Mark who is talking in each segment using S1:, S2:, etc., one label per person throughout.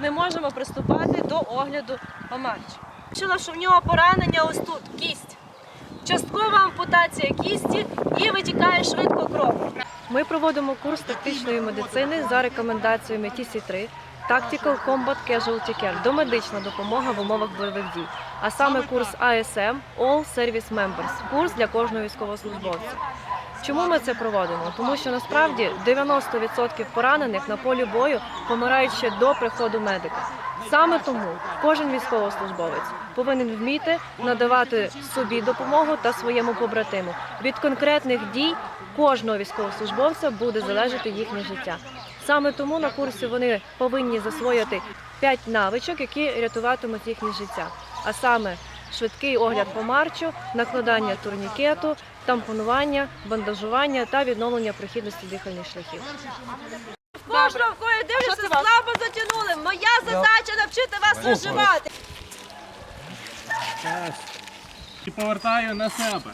S1: ми можемо приступати до огляду Омарча. Бачила, що в нього поранення ось тут, кість. Часткова ампутація кісті і витікає швидко кров. Ми проводимо курс тактичної медицини за рекомендаціями TC3 Tactical Combat Casualty Care – домедична допомога в умовах бойових дій. А саме курс ASM All Service Members – курс для кожного військовослужбовця. Чому ми це проводимо? Тому що насправді 90% поранених на полі бою помирають ще до приходу медика. Саме тому кожен військовослужбовець повинен вміти надавати собі допомогу та своєму побратиму. Від конкретних дій кожного військовослужбовця буде залежати їхнє життя. Саме тому на курсі вони повинні засвоїти 5 навичок, які рятуватимуть їхнє життя. А саме швидкий огляд по марчу, накладання турнікету, тампонування, бандажування та відновлення прохідності дихальних шляхів. Кожного, в кого я дивлюся, слабо затягнули. Моя задача навчити вас виживати.
S2: і повертаю на себе.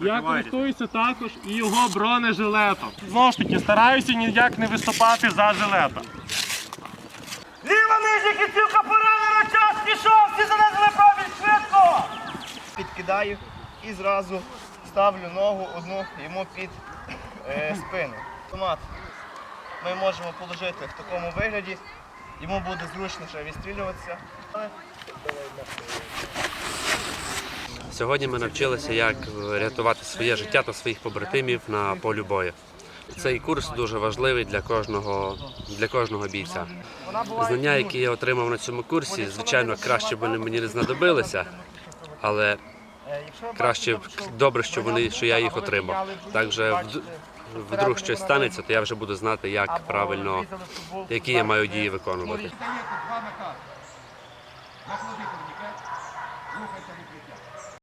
S2: Я користуюся також і його бронежилетом. Знову ж таки, стараюся ніяк не виступати за жилета.
S3: Ліва нижня кінцівка поранена, час пішов, Підкидаю і зразу ставлю ногу одну йому під е, спину. Автомат ми можемо положити в такому вигляді, йому буде зручніше відстрілюватися.
S4: Сьогодні ми навчилися, як рятувати своє життя та своїх побратимів на полі бою. Цей курс дуже важливий для кожного, для кожного бійця. Знання, які я отримав на цьому курсі, звичайно, краще б вони мені не знадобилися, але краще добре, що вони, що я їх отримав. Так вже вдруг щось станеться, то я вже буду знати, як правильно, які я маю дії виконувати.